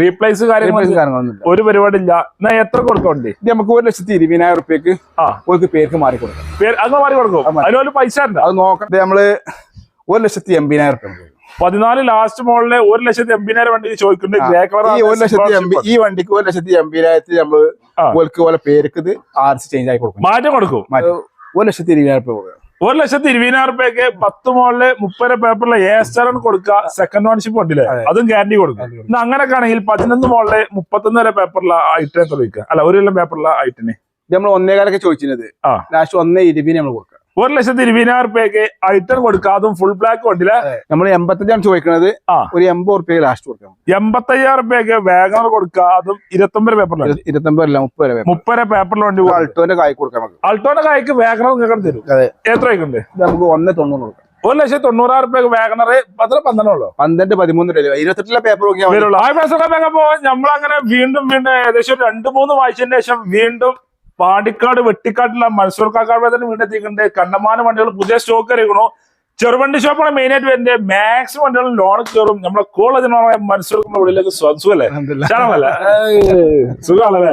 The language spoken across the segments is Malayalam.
റീപ്ലേസ് കാര്യങ്ങളൊന്നും ഒരു പരിപാടി ഇല്ല. എന്നാ എത്ര കൊടുക്കണ്ടേ ഇത് നമുക്ക് ഒരു ലക്ഷത്തി ഇരുപതിനായിരം റുപ്യക്ക് ഒരു പേർക്ക് മാറി കൊടുക്കാം. പേര് അത് മാറി കൊടുക്കും. അതിനൊരു പൈസ ഉണ്ട്? അത് നോക്കട്ടെ നമ്മൾ ഒരു ലക്ഷത്തി എൺപതിനായിരം റുപ്യ പതിനാല് ലാസ്റ്റ് മോളിലെ ഒരു ലക്ഷത്തി എൺപതിനായിരം വണ്ടി ചോദിക്കുന്നുണ്ട്. ഗ്രേ കളർ ഒരു ലക്ഷത്തി ഈ വണ്ടിക്ക് ഒരു ലക്ഷത്തി എൺപതിനായിരത്തി നമ്മൾ. ഓൽക്ക് പോലെ പേർക്ക് ഇത് ആർ സി ചേഞ്ച് ആയി കൊടുക്കും. മാറ്റം കൊടുക്കും. ഒരു ലക്ഷത്തി ഇരുപതിനായിരം റുപ്യ കൊടുക്കുക ഒരു ലക്ഷത്തി ഇരുപതിനായിരം റുപ്യക്ക് പത്ത് മോളിൽ മുപ്പത് പേപ്പറിലെ എ സ്റ്റാർ കൊടുക്കുക. സെക്കൻഡ് ഓൺഷിപ്പ് ഉണ്ടല്ലേ? അതും. ഗ്യാരണ്ടി കൊടുക്കും അങ്ങനെയൊക്കെ ആണെങ്കിൽ പതിനൊന്ന് മോളിൽ മുപ്പത്തൊന്ന് വരെ പേപ്പറിലെ ഐറ്റിനെ ചോദിക്കുക അല്ല ഒരു കൊല്ലം പേപ്പറിലെ ഐറ്റിന് നമ്മൾ ഒന്നേകാലൊക്കെ ചോദിച്ചിരുന്നത്. ആ. ലാസ്റ്റ് ഒന്നേ ഇരുപതിന് നമ്മൾ കൊടുക്കുക. ഒരു ലക്ഷത്തി ഇരുപതിനായിരം റുപ്യക്ക് ഐറ്റം കൊടുക്കാതും അതും ഫുൾ ബ്ലാക്ക് വണ്ടിയിലെ നമ്മൾ എൺപത്തഞ്ചാണ് ചോദിക്കുന്നത് ആ. ഒരു എൺപത് റുപ്യ ലാസ്റ്റ് കൊടുക്കാം എൺപത്തയ്യായിരം റുപ്യക്ക് വേഗം കൊടുക്കുക അതും ഇരുപത്തൊമ്പത് പേപ്പറിലാണ് ഇരു- ഇരുപത്തൊമ്പത് അല്ല മുപ്പത് മുപ്പത് പേപ്പറിൽ വണ്ടി. അൾട്ടോന്റെ കായ് കൊടുക്കാം നമുക്ക്. അൾട്ടോന്റെ കായ്ക്ക് വേഗം നിങ്ങൾക്ക് തരും. അതെ. എത്ര ആയിക്കുണ്ട് നമുക്ക് ഒന്ന് തൊണ്ണൂറ് കൊടുക്കാം. ഒരു ലക്ഷത്തി തൊണ്ണൂറായിരം റുപ്യ വേഗണർ പത്ര പന്ത്രണ്ടുള്ളൂ പന്ത്രണ്ട് പതിമൂന്ന് രൂപ ഇരുപത്തെട്ടിലെ പേപ്പർ നോക്കിയാൽ ആ പേസൊക്കെ പോ നമ്മളങ്ങനെ വീണ്ടും വീണ്ടും ഏകദേശം രണ്ടു രണ്ട് മൂന്ന് വായിച്ചതിന് ശേഷം വീണ്ടും പാണ്ടിക്കാട് വെട്ടിക്കാട്ടിലെ മത്സൂർ കാക്കാട് തന്നെ വീണ്ടും എത്തിക്കുന്നുണ്ട് കണ്ടമാനം വണ്ടികൾ പുതിയ സ്റ്റോക്ക് ഇറങ്ങണു ചെറുവണ്ടി ഷോപ്പാണ് മെയിൻ ആയിട്ട് വരുന്നത്. മാക്സിമം വണ്ടികൾ ലോൺ കയറും. നമ്മളെ കോൾ അതിനുള്ള മനസ്സിലാക്കുന്ന ഉള്ളിലേക്ക് അൽഹംദുലില്ലാ. ചാണല്ലേ സുഖമാണല്ലേ?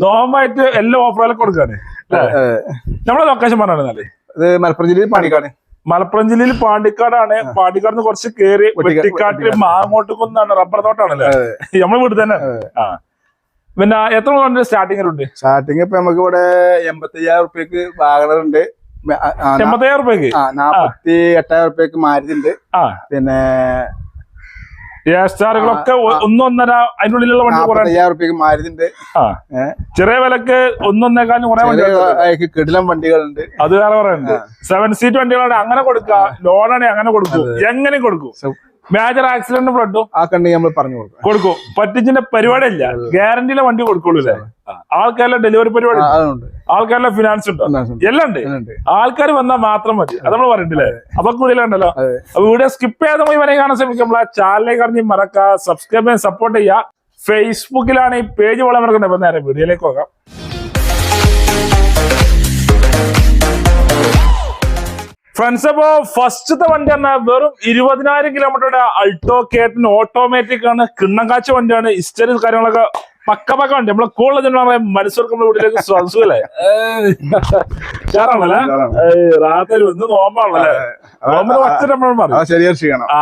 നോമ്പായിട്ട് എല്ലാ ഓഫറുകളും കൊടുക്കാണ്. നമ്മളെ ലൊക്കേഷൻ പറഞ്ഞാൽ മലപ്പുറം ജില്ലയിൽ പാണിക്കാട് മലപ്പുറം ജില്ലയിൽ പാണ്ടിക്കാടാണ്. പാണ്ടിക്കാട് നിന്ന് കുറച്ച് കേറി വെട്ടിക്കാ- വെട്ടിക്കാട്ടിൽ വെട്ടിക്കാട്. മാങ്ങോട്ട് കൊന്നാണ് റബ്ബർ തോട്ടാണല്ലേ നമ്മളെ വീട്ടിൽ തന്നെ. ആ. പിന്നെ എത്ര ഉണ്ട് സ്റ്റാർട്ടിങ് ഇപ്പൊ നമുക്ക് ഇവിടെ എൺപത്തി അയ്യായിരം റുപ്യക്ക് വാഗണർ ഉണ്ട് എൺപത്തയ്യായിരം റുപ്യക്ക് നാപ്പത്തി എട്ടായിരം റുപ്യക്ക് മാരുതിണ്ട് പിന്നെ സ്റ്റാറുകളൊക്കെ അതിനുള്ളിലുള്ള വണ്ടി അയ്യായിരം റുപ്യക്ക്? ചെറിയ വിലക്ക് ഒന്നൊന്നേക്കാളും കുറെ വണ്ടി കിടിലം വണ്ടികളുണ്ട്. അത് വേറെ പറയുന്നുണ്ട്. സെവൻ സീറ്റ് വണ്ടികളാണ്. അങ്ങനെ കൊടുക്കുക. ലോണാണ് അങ്ങനെ കൊടുക്കും. എങ്ങനെ കൊടുക്കും. മേജർ ആക്സിഡന്റ് ഫ്ലഡും ആ കണ്ടി നമ്മൾ പറഞ്ഞു കൊടുക്കും. കൊടുക്കും. പറ്റിച്ചിന്റെ പരിപാടിയില്ല. ഗ്യാരണ്ടിയിലെ വണ്ടി കൊടുക്കുള്ളൂ അല്ലേ? ആൾക്കാരുടെ ഡെലിവറി പരിപാടി ആൾക്കാരിലെ ആൾക്കാരുടെ ഫിനാൻസ് ഉണ്ടോ. എല്ലാം ഉണ്ട്. ആൾക്കാർ വന്നാൽ മാത്രം മതി. അത് നമ്മൾ പറഞ്ഞിട്ടില്ലേ? അതൊക്കെ കൂടുതലുണ്ടല്ലോ അപ്പൊ വീഡിയോ സ്കിപ്പ് ചെയ്യാതെ പോയി വരെ കാണാൻ ശ്രമിക്കും നമ്മളെ ചാനലിലേക്ക് കറിഞ്ഞ് മറക്കുക സബ്സ്ക്രൈബ് ചെയ്യാൻ സപ്പോർട്ട് ചെയ്യുക. ഫേസ്ബുക്കിലാണ് ഈ പേജ് വളരെ മറക്കുന്നത് അപ്പൊ നേരെ വീഡിയോയിലേക്ക് പോകാം. ഫ്രണ്ട്സ് അപ്പോ ഫസ്റ്റത്തെ വണ്ടി എന്നാ വെറും ഇരുപതിനായിരം കിലോമീറ്ററുടെ അൾട്ടോ കേട്ടൻ ഓട്ടോമാറ്റിക് ആണ്. കിണ്ണങ്കാച്ച വണ്ടിയാണ്. ഹിസ്റ്ററി കാര്യങ്ങളൊക്കെ പക്ക പക്ക വണ്ടി. നമ്മളെ കൂടുതൽ മനസ്സൂർക്ക് നമ്മുടെ വീട്ടിലേക്ക് സ്വന്തല്ലേ ചേറാണല്ലേ റാത്തരി ഒന്ന് നോമ്പാണല്ലേ? നോമ്പിന് വച്ചിട്ട് നമ്മൾ അത്. തന്നെ ശരിയാ ചെയ്യണം ആ.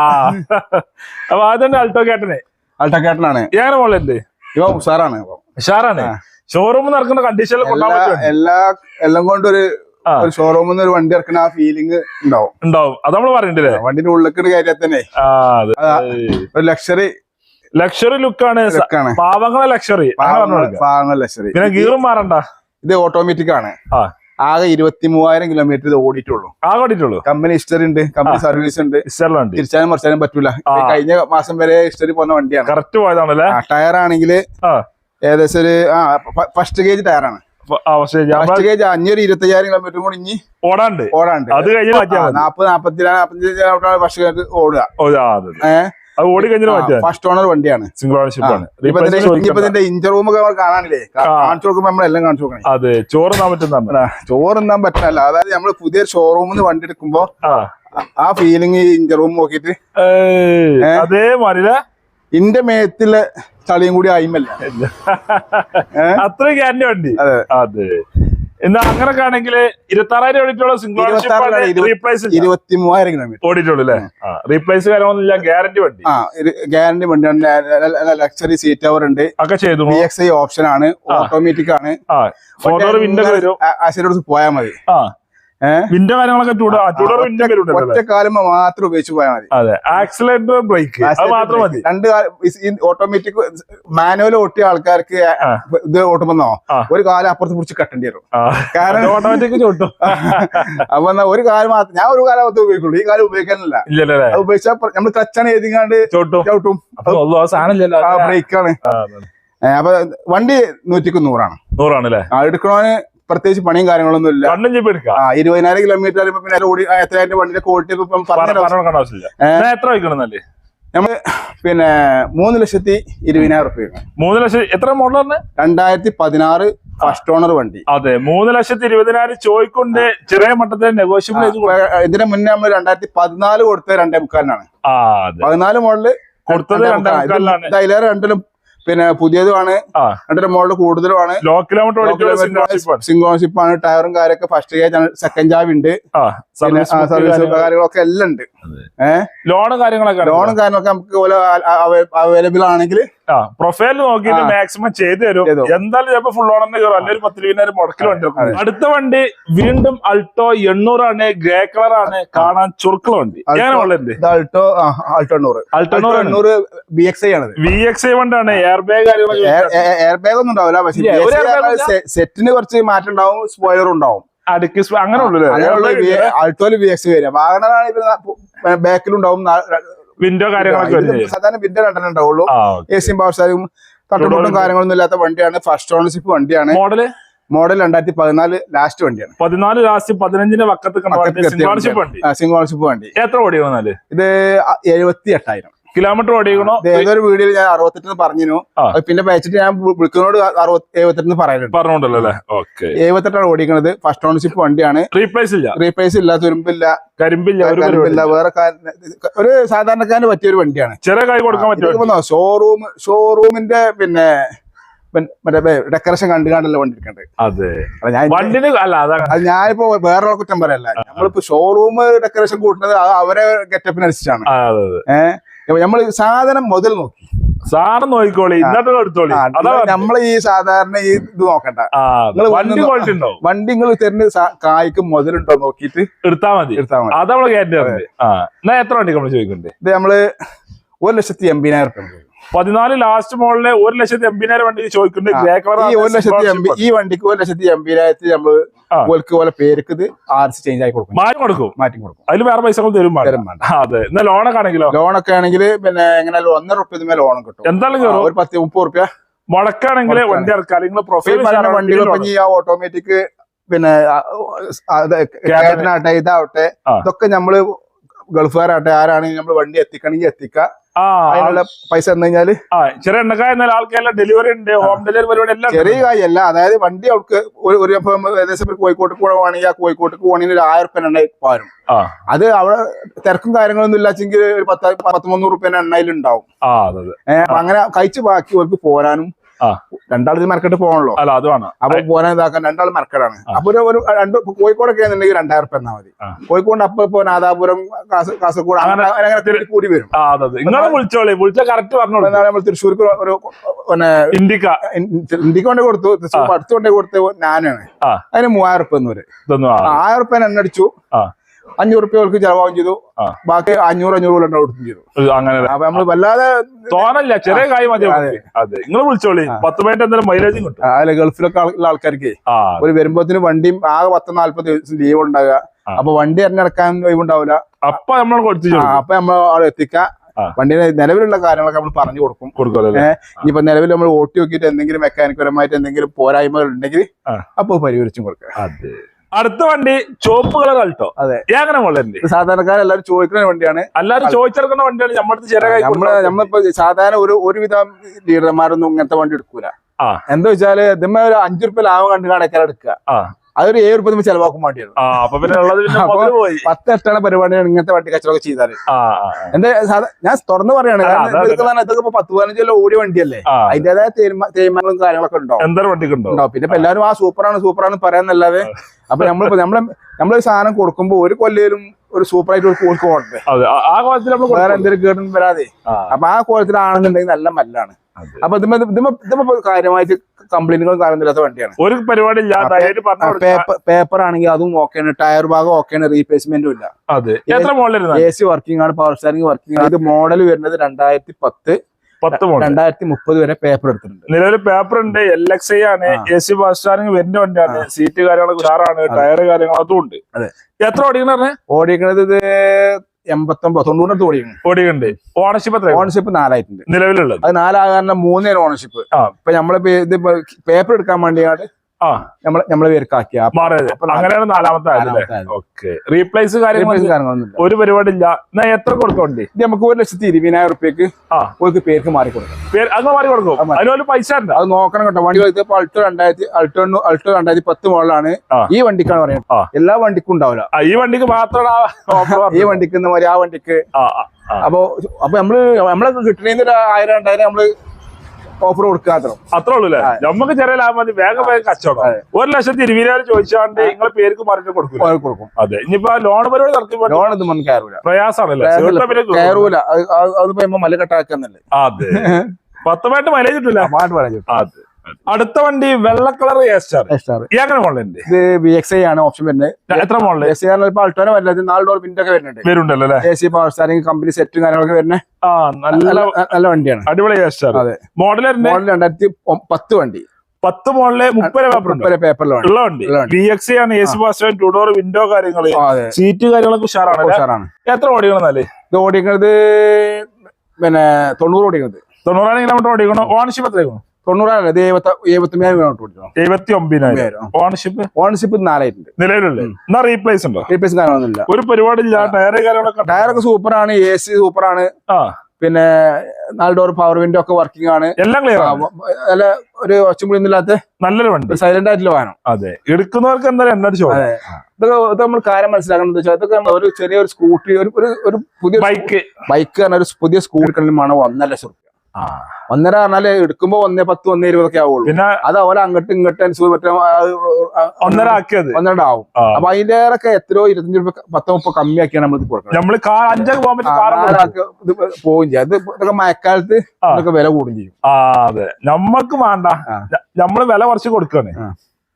അപ്പൊ ആദ്യം അൾട്ടോ കേട്ടനെ അൾട്ടോ കേട്ടനാണ് മോളല്ലേ ഇവ ഉഷാറാണ്. ഉഷാറാണ്. ഷോറൂമിൽ നടക്കുന്ന കണ്ടീഷനിൽ എല്ലാ എല്ലാം കൊണ്ട് ഒരു ഷോറൂമിൽ നിന്ന് ഒരു വണ്ടി ഇറക്കുന്ന ആ ഫീലിംഗ് ഉണ്ടാവും. ഉണ്ടാവും. അത് നമ്മൾ പറയണ്ടല്ലേ? വണ്ടിന്റെ ഉള്ളിൽ കയറിയാൽ തന്നെ. ഒരു ലക്ഷറി ലക്ഷറി ലുക്കാണ് പാവങ്ങളെ ലക്ഷറി ലക്ഷറി പിന്നെ ഗീറും മാറണ്ട. ഇത് ഓട്ടോമാറ്റിക് ആണ്. ആകെ ഇരുപത്തി മൂവായിരം കിലോമീറ്റർ ഇത് ഓടിയിട്ടുള്ളൂ. ആകെ ഓടിയിട്ടുള്ളൂ. കമ്പനി ഹിസ്റ്ററി ഉണ്ട്. കമ്പനി സർവീസ് ഉണ്ട്. തിരിച്ചാലും മറിച്ചാലും പറ്റൂല. കഴിഞ്ഞ മാസം വരെ ഹിസ്റ്ററി പോകുന്ന വണ്ടിയാണ്. കറക്റ്റ് പോയതാണല്ലേ? ടയർ ആണെങ്കിൽ ഏകദേശം ഒരു ആ ഫസ്റ്റ് ഗേജ് ടയറാണ് അഞ്ഞൂറ് ഇരുപത്തി അയ്യായിരം കിലോമീറ്റർ കൂടി ഇനി ഓടാണ്ട്. ഓടാണ്ട്. അത് കഴിഞ്ഞ് നാപ്പത് നാപ്പത്തി നാപ്പത്തി കിലോമീറ്റർ ഫസ്റ്റ് ഓടുക. അതെ, അതെ. ഏഹ് അത് ഓടി ഫസ്റ്റ് ഓണർ വണ്ടിയാണ്. സിംഗിൾ ഓണർഷിപ്പ് ആണ്. ഇതിന്റെ- ഒക്കെ കാണാനില്ലേ? കാണിച്ചു നോക്കുമ്പോ നമ്മളെല്ലാം കാണിച്ചു നോക്കണേ അതെ ചോറ് നാൻ പറ്റുന്ന ചോറുന്നാൻ പറ്റില്ല അതായത് നമ്മൾ പുതിയ ഷോറൂമിൽ വണ്ടി എടുക്കുമ്പോ ആ. ഫീലിംഗ് ഇഞ്ചർ റൂം നോക്കിയിട്ട് അതേ മാറില്ല ഇന്റെ മേത്തിലെ ചളിയും കൂടി ആയിമല്ല? അത്ര ഗ്യാരണ്ടി വണ്ടി. അതെ. എന്നാ അങ്ങനൊക്കെ ആണെങ്കിൽ ഓടിയിട്ടുള്ള സിംഗിൾ ഓണർഷിപ്പ് ഇരുപത്താറിലാണ് ഇരുപത്- റീപ്ലേസ് ഇരുപത്തി മൂവായിരം കിലോമീറ്റർ ഓടിയിട്ടുള്ളൂ അല്ലേ? റീപ്ലേസ് കാര്യമൊന്നുമില്ല ഗ്യാരണ്ടി വണ്ടി. ആ ഗ്യാരണ്ടി വണ്ടി ലക്ഷറി സീറ്റ് അവർ ഉണ്ട്. ഒക്കെ ചെയ്തു ബി എക്സ് ഐ ഓപ്ഷൻ ആണ് ഓട്ടോമാറ്റിക് ആണ്. പോയാൽ മതി. ആ. വിൻഡോ കാര്യങ്ങളൊക്കെ ചൂട്. ചൂടോർ വിൻഡോ വരും ഒറ്റ കാലുമ്പോ മാത്രം ഉപയോഗിച്ച് പോയാൽ മതി. അതെ. Accelerator brake. മാത്രം മതി. രണ്ട് ഓട്ടോമാറ്റിക് മാനുവൽ ഓട്ടിയ ആൾക്കാർക്ക് ഇത് ഓട്ടുമെന്നോ ഒരു കാലം അപ്പുറത്ത് പിടിച്ച് കട്ടേണ്ടി വരും. കാരണം- ഓട്ടോമാറ്റിക് ചൂട്ടും. അപ്പൊ എന്നാ ഒരു കാലം മാത്രം ഞാൻ ഒരു കാലം അകത്ത് ഉപയോഗിക്കുള്ളൂ. ഈ കാലം ഉപയോഗിക്കാനില്ല. അത് ഉപയോഗിച്ചാൽ നമ്മൾ ടച്ചാണ് എഴുതിങ്ങാണ്ട് ചോട്ടും ചവിട്ടും. ബ്രേക്കാണ്. അപ്പൊ വണ്ടി നൂറ്റിക്ക് നൂറാണ്. നൂറാണല്ലേ ആ എടുക്കണോന് പ്രത്യേകിച്ച് പണിയും കാര്യങ്ങളൊന്നും ഇല്ല. കണ്ണും ചെപ്പി എടുക്കാം? ഇരുപതിനായിരം കിലോമീറ്റർ ആകുമ്പോ പിന്നെ ഓടി എത്രയായിട്ട് വണ്ടിയുടെ ക്വാളിറ്റി ഇപ്പം എത്ര വയ്ക്കണമെന്നല്ലേ നമ്മൾ പിന്നെ മൂന്ന് ലക്ഷത്തി ഇരുപതിനായിരം റുപ്യ മൂന്ന് ലക്ഷം എത്ര മോഡലാണ് രണ്ടായിരത്തി പതിനാറ് ഫസ്റ്റ് ഓണർ വണ്ടി. അതെ മൂന്ന് ലക്ഷത്തി ഇരുപതിനായിരം ചോയ്ക്കൊണ്ട് ചെറിയ മട്ടത്തിൽ നെഗോഷ്യബിൾ. ഇതിന് മുന്നേ നമ്മൾ രണ്ടായിരത്തി പതിനാല് കൊടുത്തത് രണ്ടേ മുക്കാലിനാണ്. പതിനാല് മോഡൽ കൊടുത്തത് അതിലേറെ രണ്ടിലും പിന്നെ പുതിയതുമാണ്. രണ്ടര മോഡൽ കൂടുതലുമാണ്. ലോ കിലോമീറ്റർ ആണ്. ടയറും കാര്യമൊക്കെ ഫസ്റ്റ് ഗേജ് സെക്കൻഡ് ജാബ് ഉണ്ട്. സർവീസ് സർവീസ് കാര്യങ്ങളൊക്കെ എല്ലാം ഉണ്ട് ഏഹ് ലോണും കാര്യങ്ങളൊക്കെ ഉണ്ട്. ലോണും കാര്യങ്ങളൊക്കെ നമുക്ക് അവൈലബിൾ ആണെങ്കിൽ പ്രൊഫൈൽ നോക്കിയിട്ട് മാക്സിമം ചെയ്തു തരും. എന്തായാലും ചിലപ്പോ ഫുൾ ഓണറിന് കയറും. അല്ലെങ്കിൽ ഒരു പത്ത് രൂപ മുടക്കിൽ വണ്ടി. അടുത്ത വണ്ടി വീണ്ടും അൾട്ടോ എണ്ണൂറാണ് ഗ്രേ കളർ ആണ് കാണാൻ ചുരുക്കള വണ്ടി. അൾട്ടോ അൾട്ടോ ആൾട്ടോ ആൾട്ടോ എണ്ണൂറ്. അൾട്ടോ എണ്ണൂറ് ബി എക്സ് ഐ ആണ് വി എക്സ് ഐ വണ്ടാണ് എയർ ബാഗ് കാര്യങ്ങളൊക്കെ എയർ ബാഗ് ഒന്നും ഉണ്ടാവില്ല. പക്ഷേ സെറ്റിന് കുറച്ച് മാറ്റം ഉണ്ടാവും സ്പോയിലറും ഉണ്ടാവും. അടുക്കി അങ്ങനെ ഉള്ളു അങ്ങനെയുള്ള വി എക്സ് വരിക. വാഗണറാണ് ബാക്കിലുണ്ടാവും വിൻഡോ കാര്യങ്ങളൊക്കെ സാധാരണ വിൻഡോ രണ്ടെണ്ണം ഉണ്ടാവുള്ളൂ. എ സിയും പവർ സ്റ്റാരും തട്ടുമുട്ടും കാര്യങ്ങളൊന്നും ഇല്ലാത്ത വണ്ടിയാണ്. ഫസ്റ്റ് ഓണർഷിപ്പ് വണ്ടിയാണ്. മോഡൽ മോഡൽ രണ്ടായിരത്തി പതിനാല് ലാസ്റ്റ് വണ്ടിയാണ്. പതിനാല് ലാസ്റ്റ് പതിനഞ്ചിന്റെ വക്കത്ത് സിംഗോൺഷിപ്പ് വണ്ടി എത്ര എത്ര ഓടിക്കണമെന്നാൽ ഇത് എഴുപത്തി എട്ടായിരം കിലോമീറ്റർ ഓടിക്കണോ ഏതൊരു വീഡിയോയിൽ ഞാൻ അറുപത്തെട്ട് പറഞ്ഞു. പിന്നെ വെച്ചിട്ട് ഞാൻ വിളിക്കുന്നോട് എഴുപത്തെട്ട് പറയുന്നുണ്ട് പറഞ്ഞോണ്ടല്ലോ അല്ലേ? ഓക്കെ. എഴുപത്തെട്ടാണ് ഓടിക്കുന്നത് ഫസ്റ്റ് ഓണർഷിപ്പ് വണ്ടിയാണ്. റീപ്ലേസ് ഇല്ല? റീപ്ലേസ് ഇല്ല തുരുമ്പില്ല. കരിമ്പില്ല കരിമ്പില്ല വേറെ ഒരു സാധാരണക്കാരന് പറ്റിയ ഒരു വണ്ടിയാണ്. ചെറിയ കൈ കൊടുക്കാൻ പറ്റുമോ ഷോറൂം ഷോറൂമിന്റെ പിന്നെ മറ്റേ ഡെക്കറേഷൻ കണ്ടു കണ്ടല്ലോ വണ്ടി എടുക്കണ്ടത് ഞാനിപ്പോ വേറെ കുറ്റം പറയല്ല. നമ്മളിപ്പോ ഷോറൂം ഡെക്കറേഷൻ കൂട്ടുന്നത് അവരെ ഗെറ്റപ്പിനനുസരിച്ചാണ് ഏഹ് നമ്മൾ സാധനം മുതൽ നോക്കി. സാധനം നോക്കിക്കോളി ഇന്നത്തെ എടുത്തോളി. നമ്മൾ ഈ സാധാരണ ഈ ഇത് നോക്കണ്ട. വണ്ടി ക്വാളിറ്റി ഉണ്ടാവും വണ്ടി നിങ്ങൾ തരുന്ന കായ്ക്ക് മുതലുണ്ടോ നോക്കിട്ട് എടുത്താ മതി. എടുത്താ മതി. അത് നമ്മൾ കയറ്റി എത്ര വണ്ടി നമ്മൾ ചോദിക്കണ്ടേ ഇത് നമ്മൾ ഒരു ലക്ഷത്തി എൺപതിനായിരം റുപ്യ പതിനാല് ലാസ്റ്റ് മോളിലെ ഒരു ലക്ഷത്തി എൺപതിനായിരം വണ്ടി ചോദിക്കുന്നുണ്ട്. ഗ്രേ കളർ ഈ ഒരു ലക്ഷത്തി ഈ വണ്ടിക്ക് ഒരു ലക്ഷത്തി എൺപതിനായിരത്തി നമ്മൾ. ഓൽക്ക് പോലെ പേർക്ക് ആർ സി ചേഞ്ച് ആയി കൊടുക്കും. മാറ്റി കൊടുക്കും. മാറ്റി കൊടുക്കും. അതിൽ വേറെ പൈസ തരും അതെ. എന്നാ ലോണൊക്കെ ആണെങ്കിലോ? ലോണൊക്കെ ആണെങ്കിൽ പിന്നെ എങ്ങനെ ഒന്നര റുപ്യ ലോണും കിട്ടും. എന്തായാലും ഒരു പത്ത് മുപ്പത് റുപ്യ മുടക്കാണെങ്കിൽ വണ്ടി ഇറക്കാം. നിങ്ങൾ പ്രൊഫൈൽ വണ്ടികൾ ഓട്ടോമാറ്റിക് പിന്നെ കേട്ടനാട്ടെ ഇതാവട്ടെ ഇതൊക്കെ നമ്മൾ ഗൾഫുകാരാട്ടെ ആരാണെങ്കിൽ നമ്മൾ വണ്ടി എത്തിക്കണമെങ്കിൽ എത്തിക്കാം. അതിനുള്ള പൈസ എന്ന് കഴിഞ്ഞാൽ ചെറിയ എണ്ണക്കായ എന്നാൽ ആൾക്കെല്ലാം ഡെലിവറി ഉണ്ട്. ഹോം ഡെലിവറി പരിപാടി എല്ലാം ചെറിയ കാര്യമല്ല. അതായത് വണ്ടി അവർക്ക് ഒരു ഏകദേശം കോഴിക്കോട്ട് പോകണമെങ്കിൽ ആ കോഴിക്കോട്ട് പോകണമെങ്കിൽ ഒരു ആയിരം റുപ്യ എണ്ണ പാരും. അത് അവിടെ തിരക്കും കാര്യങ്ങളൊന്നും ഇല്ലാച്ചെങ്കിൽ ഒരു പത്ത് പത്ത് മുന്നൂറ് റുപ്യ എണ്ണയിലുണ്ടാവും. അങ്ങനെ കഴിച്ച് ബാക്കി അവർക്ക് പോരാനും. രണ്ടാൾ ഇത് മെനക്കെട്ട് പോകണല്ലോ. അല്ല അതുമാണ് അപ്പൊ പോനെ ഇതാക്കാൻ രണ്ടാൾ മെനക്കെടാണ്. അപ്പൊ ഒരു രണ്ട് കോഴിക്കോടൊക്കെ ആണെന്നുണ്ടെങ്കിൽ രണ്ടായിരം റുപ്യ എന്നാ മതി. കോഴിക്കോട് അപ്പൊ ഇപ്പൊ നാദാപുരം കാസ- കാസർഗോഡ് അങ്ങനെ കൂടി- വരും. നിങ്ങളെ വിളിച്ചോളി. വിളിച്ച കറക്റ്റ് പറഞ്ഞോളൂ. നമ്മൾ തൃശ്ശൂർക്ക് ഒരു- പിന്നെ ഇൻഡിക്ക ഇന്ത്യയ്ക്ക് കൊണ്ടേ കൊടുത്തു. തൃശ്ശൂർ അടുത്ത് കൊണ്ടേ കൊടുത്ത് ഞാനാണ്. അതിന് മൂവായിരം റുപ്യ എന്ന് പറയും ആ. ആയിരം റുപ്യ എണ്ണ അടിച്ചു. ആ. അഞ്ഞൂറ് റുപ്യ അവർക്ക് ചെലവാകും ചെയ്തു. ബാക്കി അഞ്ഞൂറ് അഞ്ഞൂറ് കൊല്ലം കൊടുക്കും ചെയ്തു. അങ്ങനെ അപ്പൊ നമ്മൾ വല്ലാതെ തോന്നല്ല ചെറിയ കാര്യം മതി അതെ. നിങ്ങൾ വിളിച്ചോളി. പത്ത് മിനിറ്റ് എന്തായാലും മൈലേജും കിട്ടും. അതിലെ ഗൾഫിലൊക്കെ ഉള്ള ആൾക്കാർക്ക് ഒരു വരുമ്പോത്തിന് വണ്ടിയും ആകെ പത്ത് നാല്പത് ദിവസം ലീവ് ഉണ്ടാകുക. അപ്പൊ വണ്ടി ഇറങ്ങിടക്കാൻ ഒഴിവുണ്ടാവില്ല. അപ്പൊ നമ്മൾ കൊടുത്തു അപ്പൊ നമ്മൾ അവിടെ എത്തിക്കാം. വണ്ടിയുടെ നിലവിലുള്ള കാര്യങ്ങളൊക്കെ നമ്മൾ പറഞ്ഞു കൊടുക്കും. കൊടുക്കും ഇനിയിപ്പോ നിലവിൽ നമ്മൾ ഓട്ടി നോക്കിയിട്ട് എന്തെങ്കിലും മെക്കാനിക് പരമായിട്ട് എന്തെങ്കിലും പോരായ്മകൾ ഉണ്ടെങ്കിൽ അപ്പോൾ അപ്പൊ പരിഹരിച്ചും കൊടുക്കുക. അതെ. അടുത്ത വണ്ടി ചുവപ്പ് കളർ ആൾട്ടോ അതെ. ഏകന മോളുണ്ട് സാധാരണക്കാർ എല്ലാവരും ചോദിക്കുന്ന വണ്ടിയാണ്. എല്ലാരും ചോദിച്ചെടുക്കുന്ന വണ്ടിയാണ്. നമ്മുടെ ചെറിയ നമ്മൾ നമ്മളിപ്പോ സാധാരണ ഒരു ഒരുവിധം ലീഡർമാരൊന്നും ഇങ്ങനത്തെ വണ്ടി എടുക്കൂല. ആ. എന്താ വെച്ചാൽ ഇതിമ്മ ഒരു അഞ്ചു റുപ്യ ലാഭം കണ്ട് ആ. അതൊരു ഏഴ് റുപ്യ ചെലവാക്കും വേണ്ടിയാണ്. ആ അപ്പൊ പിന്നെ ഉള്ളത് പിന്നെ പോയി. പത്ത് എട്ടാണ് പരിപാടിയാണ് ഇങ്ങനത്തെ വണ്ടി കച്ചവടം ചെയ്താൽ എന്താ ഞാൻ തുറന്നു പറയാണ് ഇതൊക്കെ പത്ത് പതിനഞ്ച് കൊല്ലം ഓടിയ വണ്ടിയല്ലേ? അതിന്റേതായ തീരുമാ- തീരുമാനങ്ങളും കാര്യങ്ങളൊക്കെ ഉണ്ടോ? എന്താ വണ്ടിക്ക് ഉണ്ടോ? പിന്നെ ഇപ്പൊ എല്ലാവരും ആ സൂപ്പറാണ് സൂപ്പറാണ് പറയാന്നല്ലാതെ അപ്പൊ നമ്മളിപ്പോ നമ്മളെ നമ്മളൊരു സാധനം കൊടുക്കുമ്പോ ഒരു കൊല്ലയിലും ഒരു സൂപ്പറായിട്ട് ഒരു അതെ ആ- കോലത്തിൽ വേറെ എന്തെങ്കിലും കേടും വരാതെ. അപ്പൊ ആ കോലത്തിലാണെന്നുണ്ടെങ്കിൽ നല്ല മല്ലാണ്. അപ്പൊ ഇതിപ്പോ കാര്യമായിട്ട് കംപ്ലൈന്റുകളും കാര്യമില്ലാത്ത വണ്ടിയാണ്. ഒരു പരിപാടി പേപ്പർ ആണെങ്കിൽ അതും ഓക്കെയാണ് ടയർ ഭാഗം ഓക്കെയാണ് റീപ്ലേസ്മെന്റും ഇല്ല. എ സി വർക്കിംഗ് ആണ് പവർ സ്റ്റാരിംഗ് വർക്കിംഗ് ആണ്. ഇത് മോഡൽ വരുന്നത് രണ്ടായിരത്തി പത്ത് രണ്ടായിരത്തി മുപ്പത് വരെ പേപ്പർ എടുത്തിട്ടുണ്ട്. നിലവിൽ പേപ്പർ ഉണ്ട് എൽ എക്സ് ഐ ആണ്. എ സി ബസ് സ്റ്റാൻഡിങ് വരുന്ന വണ്ടിയാണ്. സീറ്റ് കാര്യങ്ങളൊക്കെ ഉഷാറാണ് ടയർ കാര്യങ്ങൾ അതും ഉണ്ട്. എത്ര ഓടിക്കുന്ന ഓടിക്കണത് ഇത് എൺപത്തൊമ്പത് തൊണ്ണൂറിനടുത്ത് ഓടിയുണ്ട് ഓടിയുണ്ട് ഓണർഷിപ്പ് എത്ര ഓണർഷിപ്പ് നാലായിട്ടുണ്ട്. നിലവിലുള്ളത്? അത് നാലാകാരണം മൂന്നേരം ഓണർഷിപ്പ് ആ. ഇപ്പൊ നമ്മളിപ്പോ ഇത് പേപ്പർ എടുക്കാൻ വേണ്ടിയാണ് ആ. നമ്മളെ നമ്മളെ പേർക്കാക്കിയ. അങ്ങനെയാണ് നാലാമത്തെ ഓക്കെ. റീപ്ലേസ് കാര്യങ്ങളൊന്നും ഒരു പരിപാടി ഇല്ല. എന്നാ എത്ര കൊടുക്കണ്ടേ ഇത് നമുക്ക് ഒരു ലക്ഷത്തി ഇരുപതിനായിരം റുപ്യക്ക് ആ. ഒരു പേർക്ക് മാറി കൊടുക്കാം പേര് അത് മാറി കൊടുക്കും. അതിനൊരു പൈസ ഉണ്ട്. അത് നോക്കണം കേട്ടോ. വണ്ടി അൾട്ടോ രണ്ടായിരത്തി അൾട്ടോ അൾട്ടോ രണ്ടായിരത്തി പത്ത് മോഡലാണ് ഈ വണ്ടിക്കാണ് പറയുന്നത്. എല്ലാ വണ്ടിക്കും ഉണ്ടാവില്ല. ആ, ഈ വണ്ടിക്ക് മാത്രമാണ് ഈ. വണ്ടിക്ക് ആ വണ്ടിക്ക്. അപ്പൊ അപ്പൊ നമ്മൾ നമ്മളെ കിട്ടണേന്ന് ഒരു ആയിരം രണ്ടായിരം നമ്മൾ ഓഫർ കൊടുക്കുക അത്രേ ഉള്ളൂ അല്ലേ നമുക്ക് ചെറിയ ലാഭം മതി. വേഗം വേഗം കച്ചവടം. ഒരു ലക്ഷത്തി ഇരുപതിനായിരം ചോദിച്ചാണ്ട് നിങ്ങളെ പേർക്ക് മാറിട്ട് കൊടുക്കും കൊടുക്കും. അതെ. ഇനിയിപ്പോ ലോൺ പരിപാടി നടത്തി ലോൺ ഒന്നും കയറൂല. പ്രയാസമാണല്ലേ. കയറൂല. അത് അതിപ്പോ മല കെട്ടാക്കുന്നല്ലേ അതെ. പത്തുമായിട്ട് പാട്ട് മലയിട്ടില്ല പാട്ട് പറഞ്ഞു അതെ. അടുത്ത വണ്ടി വെള്ള കളർ സ്റ്റാർ സ്റ്റാർ എങ്ങനെ മോഡലുണ്ട് ഇത് ബി എക്സ് ഐ ആണ് ഓപ്ഷൻ വരുന്നത്. എത്ര മോഡൽ എസ് ഇപ്പൊ അൾട്ടോനെ വരുന്നത് നാല് ഡോർ വിൻഡോ ഒക്കെ വരുന്നുണ്ട്. വരുന്നുണ്ടല്ലോ A C power steering company സെറ്റും കാര്യങ്ങളൊക്കെ വരുന്നത്. നല്ല നല്ല വണ്ടിയാണ്. അടിപൊളി അതെ. മോഡൽ മോഡൽ രണ്ടായിരത്തി പത്ത് വണ്ടി. പത്ത് മോളിലെ മുപ്പത് പേപ്പർ ഉണ്ട്? പേപ്പറിലാണ് ഉള്ള വണ്ടി. ഉള്ള വണ്ടി. ബി എക്സ് ആണ് എ സി പാസ് ടു ഡോർ വിൻഡോ കാര്യങ്ങൾ സീറ്റ് കാര്യങ്ങളൊക്കെ ഉഷാറാണ്? ഉഷാറാണ്. എത്ര ഓടിക്കണമെന്നല്ലേ ഇത് ഓടിക്കണത് പിന്നെ തൊണ്ണൂറ് ഓടിക്കണത് തൊണ്ണൂറാണ് കിലോമീറ്റർ ഓടിക്കണം? ഓണർഷിപ്പ് എത്രയായിരുന്നു തൊണ്ണൂറാണ് ഇത് എഴുപത്തി എഴുപത്തിമൂന്നായിരം കിലോമീറ്റർ ഓടിക്കണം എഴുപത്തി ഒമ്പതിനായിരം ഉം. ഓണർഷിപ്പ് ഓണർഷിപ്പ് നാലായിട്ടുണ്ട് നിലവിലുള്ളത് എന്നാ റീപ്ലേസ് ഉണ്ടോ? റീപ്ലേസ് ഒരു കാര്യങ്ങളൊക്കെ? ടയറൊക്കെ സൂപ്പറാണ് എ സി സൂപ്പറാണ്. പിന്നെ നാല് ഡോർ പവർ വിൻഡോ ഒക്കെ വർക്കിംഗ് ആണ്. എല്ലാം ക്ലിയർ നല്ല ഒരു ഒച്ചമുളിന്നില്ലാത്ത നല്ലൊരു വണ്ടി. സൈലന്റ് ആയിട്ടുള്ള വാഹനം. അതെ. എടുക്കുന്നവർക്ക് എന്തായാലും അതെ. ഇതൊക്കെ ഇത് നമ്മൾ കാര്യം മനസ്സിലാക്കണം വെച്ചാൽ ഇതൊക്കെ ചെറിയ ഒരു സ്കൂട്ടി ഒരു ഒരു ഒരു പുതിയ ബൈക്ക് ബൈക്ക് പറഞ്ഞ ഒരു പുതിയ സ്കൂട്ടി വേണം ഒന്നര ലക്ഷം ഒന്നര പറഞ്ഞാൽ എടുക്കുമ്പോ ഒന്നേ പത്ത് ഒന്നേ ഇരുപതൊക്കെ ആവുള്ളൂ. പിന്നെ അത് അവരെ അങ്ങോട്ടും ഇങ്ങോട്ടും അനുസരിച്ച് മറ്റേ ഒന്നര ആക്കിയത്. ഒന്നര ആവും. അപ്പൊ അതിന്റെയൊക്കെ എത്രയോ ഇരുപത്തഞ്ച് രൂപ പത്ത് മുപ്പോ കമ്മിയാക്കിയാണ് നമ്മൾ കൊടുക്കുന്നത്. നമ്മൾ അഞ്ചൊക്കെ പോവും ചെയ്യും. അത് ഇതൊക്കെ മഴക്കാലത്ത്. ഇതൊക്കെ വില കൂടും ചെയ്യും. അതെ. നമ്മക്ക് വേണ്ട. നമ്മൾ വില കുറച്ച് കൊടുക്കാണ്.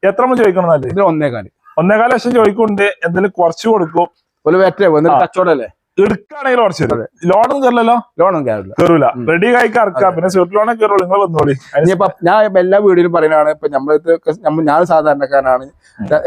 എത്ര നമ്മൾ ചോദിക്കണം ഒന്നേകാൽ. ഒന്നേകാൽ ലക്ഷം ചോദിക്കുന്നുണ്ട്. എന്തെങ്കിലും കുറച്ച് കൊടുക്കും. ഒരു വെറ്റേ. കച്ചവടല്ലേ? എടുക്കുകയാണെങ്കിൽ തരും. ലോണൊന്നും കയറില്ലല്ലോ? ലോണൊന്നും കയറില്ല. കയറൂല. റെഡി ആയി കറക്കാം പിന്നെ സ്വീറ്റ് ലോണൊക്കെ കയറുള്ളൂ. നിങ്ങൾ വന്നോളി. ഞാൻ എല്ലാ വീടിലും പറയുന്നതാണ് ഇപ്പൊ നമ്മളെ ഞാൻ സാധാരണക്കാരനാണ്.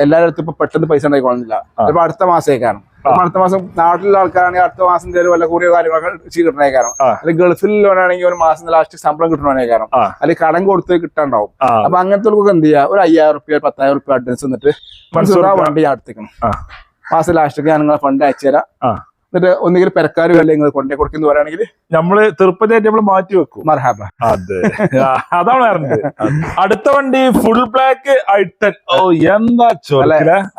എല്ലാവരുടെ അടുത്തും ഇപ്പൊ പെട്ടെന്ന് പൈസ ഉണ്ടായിക്കൊള്ളുന്നില്ല. ഇപ്പൊ അടുത്ത മാസേക്കാണ് അടുത്ത മാസം നാട്ടിലുള്ള ആൾക്കാരാണെങ്കിൽ അടുത്ത മാസം ചെറിയ വല്ല കൂടിയ കാര്യങ്ങളൊക്കെ കിട്ടണേക്കാരം കാരണം. അല്ലെങ്കിൽ ലോണാണെങ്കിൽ ഒരു മാസം ലാസ്റ്റ് ശമ്പളം കിട്ടണേക്കാരം കാരണം. അല്ലെങ്കിൽ കടം കൊടുത്ത് കിട്ടാണ്ടാവും. അപ്പൊ അങ്ങനത്തെ എന്ത് ചെയ്യാ? ഒരു അയ്യായിരം റുപ്യ പത്തായിരം റുപ്യ അഡ്വാൻസ് എന്നിട്ട്. മനസ്സിലാ വണ്ടി ഞാൻ എടുത്തേക്കണം. മാസം ലാസ്റ്റൊക്കെ ഞാൻ നിങ്ങളെ ഫണ്ട് അയച്ചു തരാം ആ. എന്നിട്ട് ഒന്നുകിൽ പെരക്കാരും അല്ലെ നിങ്ങൾ കൊണ്ടേ കൊടുക്കുന്നു പറയുകയാണെങ്കിൽ നമ്മൾ തിരുപ്പതിയായിട്ട് നമ്മൾ മാറ്റി വെക്കും. മർഹാബ. അതെ. അതാണ് പറഞ്ഞത് അടുത്ത വണ്ടി ഫുൾ ബ്ലാക്ക് ഐട്ടൻ ഓ എന്താ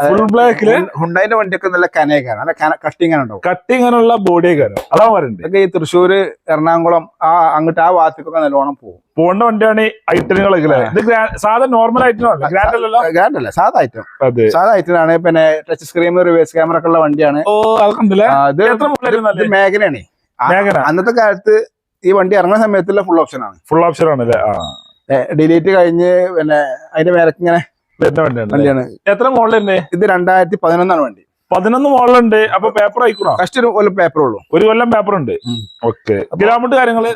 ഫുൾ ബ്ലാക്കിൽ ഹുണ്ടായിന്റെ വണ്ടിയൊക്കെ നല്ല കനയൊക്കെയാണ് നല്ല കട്ടിങ് ഉണ്ടാവും കട്ടിങ്ങിനുള്ള ബോഡി കാര്യം അതാ പറയുന്നത് ഈ തൃശ്ശൂര് എറണാകുളം ആ അങ്ങോട്ട് ആ ഭാഗത്തേക്കൊക്കെ നല്ലോണം പോകും. പോണ്ട വണ്ടിയാണ് ഐറ്റനുകളൊക്കെ ഇത് സാധാ നോർമൽ ഐറ്റം അല്ല ഗ്രാൻഡ് അല്ലല്ലോ? ഗ്രാൻഡ് അല്ല സാധാ ഐറ്റം. സാധാ ഐറ്റം ആണ് പിന്നെ ടച്ച് സ്ക്രീൻ റിവേഴ്സ് ക്യാമറ ഒക്കെ ഉള്ള വണ്ടിയാണ്. ഓ ഇത് മേഖലയാണ്. അന്നത്തെ കാലത്ത് ഈ വണ്ടി ഇറങ്ങുന്ന സമയത്തുള്ള ഫുൾ ഓപ്ഷൻ ആണ്. ഫുൾ ഓപ്ഷൻ ആണ് ഡിലീറ്റ് കഴിഞ്ഞ് പിന്നെ അതിന്റെ മേലക്ക് ഇങ്ങനെ വണ്ടിയാണ് എത്ര മോഡലല്ലേ ഇത് രണ്ടായിരത്തി പതിനൊന്നാണ് വണ്ടി. പതിനൊന്ന് മോഡലുണ്ട് അപ്പൊ പേപ്പർ ആയിക്കോളാം ഫസ്റ്റ് ഒരു കൊല്ലം പേപ്പർ ഉള്ളൂ. ഒരു കൊല്ലം പേപ്പർ ഉണ്ട്. ഓക്കെ കിലോമീറ്റർ കാര്യങ്ങൾ?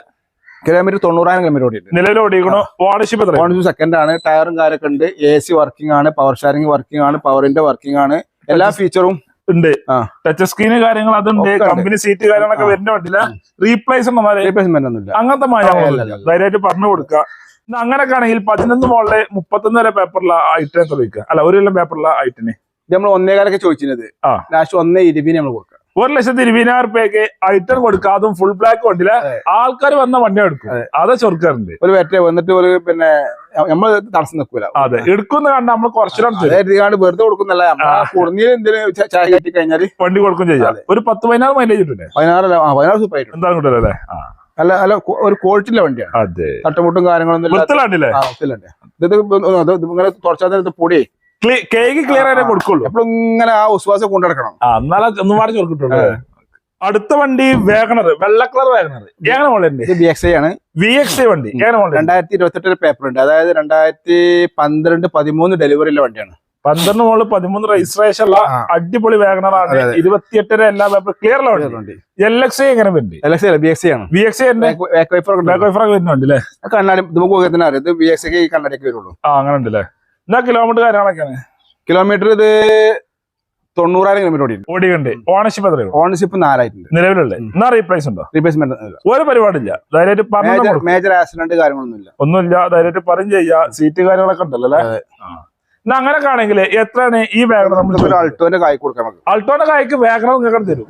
കിലോമീറ്റർ തൊണ്ണൂറായിരം കിലോമീറ്റർ ഓടിയിട്ടുണ്ട്. നിലവിൽ ഓടിക്കണോ ഓണർഷിപ്പ് എത്ര ഓൺസ് സെക്കൻഡ് ആണ്. ടയറും കാര്യമൊക്കെ ഉണ്ട്. എ സി വർക്കിംഗ് ആണ്. പവർ ഷെയറിംഗ് വർക്കിംഗ് ആണ്. പവറിന്റെ വർക്കിംഗ് ആണ്. എല്ലാ ഫീച്ചറും ഉണ്ട്. ടച്ച് സ്ക്രീന് കാര്യങ്ങൾ അതുണ്ട്. കമ്പനി സീറ്റ് കാര്യങ്ങളൊക്കെ. വരുന്ന വണ്ടിയില്ല റീപ്ലേസ് ഒന്നും റീപ്ലേസ്മെന്റ് ഒന്നുമില്ല അങ്ങനത്തെ ഇല്ല, മാറ്റങ്ങളൊന്നും ഇല്ല, ഇല്ല. ധൈര്യമായിട്ട് പറഞ്ഞു കൊടുക്കുക അങ്ങനൊക്കെ ആണെങ്കിൽ പതിനൊന്ന് മോളിലെ മുപ്പത്തൊന്ന് വരെ പേപ്പറില ഐറ്റം എത്ര വയ്ക്കുക അല്ല ഒരു കൊല്ലം പേപ്പറില ഐറ്റിന് ഇത് നമ്മൾ ഒന്നേകാലൊക്കെ ചോദിച്ചിരുന്നത്. ലാസ്റ്റ് ഒന്നേ ഇരുപതിന് നമ്മൾ കൊടുക്കുക ഒരു ലക്ഷത്തി ഇരുപതിനായിരം രൂപയ്ക്ക് ഐറ്റം കൊടുക്കുക അതും ഫുൾ ബ്ലാക്ക് വണ്ടിയില്ല അതെ. ആൾക്കാർ വന്ന വണ്ടി എടുക്കും. അതെ. ചെറുക്കാറുണ്ട് ഒരു വെറ്റ വന്നിട്ട് ഒരു പിന്നെ നമ്മൾ തടസ്സം നിൽക്കൂല. അതെ. എടുക്കുന്ന കണ്ട നമ്മൾ കുറച്ചുകൊണ്ട് വെറുതെ കൊടുക്കുന്നല്ല എന്തെങ്കിലും ചായ കയറ്റി കഴിഞ്ഞാൽ വണ്ടി കൊടുക്കും ചെയ്യാം. ഒരു പത്ത് പതിനാറ് മൈലേജ് കിട്ടില്ലേ പതിനാറ് പതിനാറ് സൂപ്പർ ആയിട്ട്. എന്താ കിട്ടില്ല അല്ല? അല്ല ഒരു ക്വാളിറ്റിയിലെ വണ്ടിയാണ് അതെ. തട്ടുമുട്ടും കാര്യങ്ങളൊന്നും ഇല്ല. ഇത് ഇങ്ങനെ തുടച്ചാൽ തന്നെ ഇത് പൊടി കേക്ക് ക്ലിയർ ആയിട്ട് കൊടുക്കുള്ളൂ. എപ്പോഴും ഇങ്ങനെ ആ ഉസ്വാസം കൊണ്ടുനടക്കണം ആ എന്നാലും ഒന്നും പാടെ ചോർക്കിട്ടുള്ളൂ അടുത്ത വണ്ടി വേഗണർ വെള്ള കളർ വേഗണർ. ഏകന ഇത് ബി എക്സ് ഐ ആണ്. വി എക്സ് വണ്ടി ഏകന മോളുണ്ട് രണ്ടായിരത്തി ഇരുപത്തെട്ടിൽ പേപ്പർ ഉണ്ട്. അതായത് രണ്ടായിരത്തി പന്ത്രണ്ട് പതിമൂന്ന് ഡെലിവറിയിലെ വണ്ടിയാണ്. പന്ത്രണ്ട് മോൾ പതിമൂന്ന് രജിസ്ട്രേഷൻ ഉള്ള അടിപൊളി വേഗണറാണ്. ഇരുപത്തിയെട്ടര എല്ലാ പേപ്പർ ക്ലിയർ ഉള്ള വണ്ടി. എൽ എക്സ് എങ്ങനെ വരുന്നുണ്ട് എൽ എക്സ് അല്ല ബി എക്സ് ഐ ആണ്. ബി എക്സ് വൈഫറൊക്കെ വരുന്നുണ്ട് അല്ലേ? കണ്ണാടി നമുക്ക് തന്നെ അറിയാം. ബി എക്സ് ഐ കണ്ണാടിയൊക്കെ വരുള്ളൂ. ആ അങ്ങനെ ഉണ്ട് അല്ലേ എന്നാ കിലോമീറ്റർ കാര്യങ്ങളൊക്കെയാണ്. കിലോമീറ്റർ ഇത് തൊണ്ണൂറായിരം കിലോമീറ്റർ ഓടിയിട്ടുണ്ട്. ഓടിയുണ്ട് ഓണർഷിപ്പ് എത്രയോ? ഓണർഷിപ്പ് നാലായിട്ടുണ്ട്. നിലവിലുള്ള എന്നാ റീപ്ലേസ് ഉണ്ടോ? റീപ്ലേസ്മെന്റ് ഒരു പരിപാടിയില്ല. ധൈര്യമായിട്ട് പറഞ്ഞു മേജർ ആക്സിഡന്റ് കാര്യങ്ങളൊന്നുമില്ല. ഒന്നുമില്ല. ധൈര്യമായിട്ട് പറയും ചെയ്യാ. സീറ്റ് കാര്യങ്ങളൊക്കെ ഉണ്ടല്ലോ അല്ലേ. എന്നാ അങ്ങനെ കാണെങ്കിൽ എത്രയാണ് ഈ വേഗന നമ്മൾ അൾട്ടോന്റെ കായ് കൊടുക്കാം അൾട്ടോന്റെ കായ്ക്ക് വേഗന നിങ്ങൾക്ക് തരും.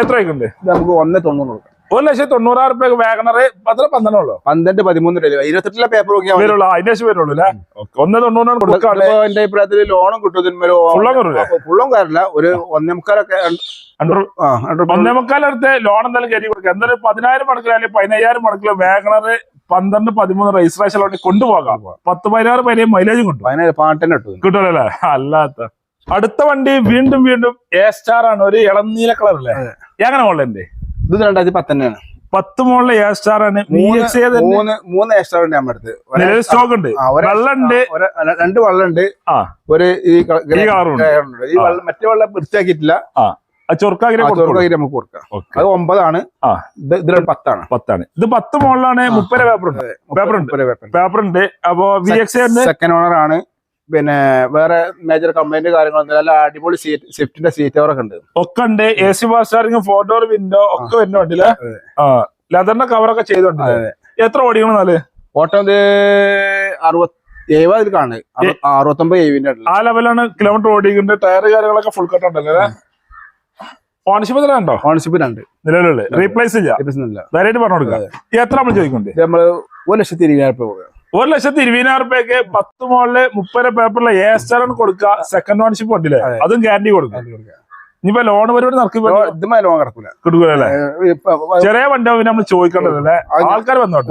എത്ര ആയിക്കുണ്ട് നമുക്ക് ഒന്നേ തൊണ്ണൂറ് കൊടുക്കാം. ഒരു ലക്ഷത്തി തൊണ്ണൂറായിരം റുപ്യ വാഗണർ അത്ര പന്ത്രണ്ടുള്ളൂ പന്ത്രണ്ട് പതിമൂന്ന് ഇരുപത്തെട്ടിലെ പേപ്പർ നോക്കിയാൽ. വരുള്ളൂ. അതിന്റെ ശേഷം വരുള്ളൂ അല്ലെ? ഒന്ന് തൊണ്ണൂറാണ് എന്റെ അഭിപ്രായത്തിൽ ലോണും കിട്ടും. ഫുള്ളും? കാര്യമില്ല. ഒരു ഒന്നേ മുക്കാലൊക്കെ അണ്ടർ- ആ രണ്ട് ഒന്നേ മുക്കാലടുത്ത് ലോൺ എന്തായാലും കയറ്റി കൊടുക്കുക. എന്തായാലും പതിനായിരം മടക്കില്ല അല്ലെങ്കിൽ പതിനയ്യായിരം മടക്കില്ല വാഗണർ പന്ത്രണ്ട് പതിമൂന്ന് രജിസ്ട്രേഷൻ ലോണിൽ കൊണ്ടുപോകാം. പത്ത് പതിനാറ് പേരെയും മൈലേജും കിട്ടും. പതിനായിരം പാട്ടിന് കിട്ടും കിട്ടുമല്ലോ അല്ലാത്ത. അടുത്ത വണ്ടി വീണ്ടും വീണ്ടും എ സ്റ്റാർ ആണ്. ഒരു ഇളനീല കളർ അല്ലേ? എങ്ങനെ മോളിന്റെ ഇത് രണ്ടായിരത്തി പത്തന്നെയാണ് പത്ത് മോളിലെ എ സ്റ്റാർ ആണ്. മൂന്ന് മൂന്ന് എ സ്റ്റാർ ഉണ്ട് നമ്മുടെ അടുത്ത്. സ്റ്റോക്ക് ഉണ്ട്. വെള്ളമുണ്ട് രണ്ട് വെള്ളമുണ്ട്. ആ. ഒരു ഈ ഈ കളറുണ്ട്. കളറുണ്ട്. ഈ വെള്ളം മറ്റേ വെള്ളം വൃത്തിയാക്കിയിട്ടില്ല. നമുക്ക് കൊടുക്കാം. അത് ഒമ്പതാണ്. ഇതിൽ പത്താണ്. പത്താണ്. ഇത് പത്ത് മോളിലാണ് മുപ്പര പേപ്പർ ഉണ്ട്. പേപ്പർ ഉണ്ട്. പേപ്പർ ഉണ്ട്. അപ്പോ വി എക്സ് സെക്കൻഡ് ഓണർ ആണ്. പിന്നെ വേറെ മേജർ കംപ്ലൈന്റ് കാര്യങ്ങളൊന്നും അല്ല അടിപൊളി സീറ്റ് സ്വിഫ്റ്റിന്റെ സീറ്റ് അവർ ഉണ്ട്. ഒക്കെ ഉണ്ട്. എ സി ഫാസ്റ്റാറിംഗ് ഫോർ ഡോർ വിൻഡോ ഒക്കെ വരുന്നുണ്ട് ലെതറിന്റെ കവറൊക്കെ ചെയ്തോണ്ട് എത്ര ഓടിക്കണം നാല് ഓട്ടം ഇത് അറുപത്തി എഴുപതിൽ കാണുന്നത്. അറുപത്തൊമ്പത് ഏവിന്റെ ആ ലെവലാണ് കിലോമീറ്റർ ഓടിക്കുന്നത്. ടയർ കാര്യങ്ങളൊക്കെ ഫുൾ കട്ട് ഉണ്ടല്ലേ? ഓണർഷിപ്പ് ഉണ്ടോ ഓണർഷിപ്പ് രണ്ട് നിലവിലുള്ള റീപ്ലേസ് ഇല്ല. പറഞ്ഞു കൊടുക്കുക. എത്ര നമ്മൾ ചോദിക്കുന്നുണ്ട്? നമ്മൾ നമ്മൾ ഒരു ലക്ഷത്തി ഇരുപതിനായിരം രൂപ ഒരു ലക്ഷത്തി ഇരുപതിനായിരം റുപ്യക്ക് പത്ത് മോളിൽ മുപ്പത് പേപ്പറിലെ എ സ്റ്റാർ കൊടുക്കുക. സെക്കൻഡ് ഓണർഷിപ്പ് ഉണ്ടല്ലേ? അതെ. ഗ്യാരണ്ടി കൊടുക്കുക. ഇനിയിപ്പോ ലോൺ പരിപാടി നടക്കി ഇതുമായി ലോൺ കിടക്കൂല. കൊടുക്കൂലല്ലേ? ചെറിയ വണ്ടി ആവുമ്പോ നമ്മൾ ചോദിക്കണ്ടല്ലേ ആൾക്കാർ വന്നോട്ടെ.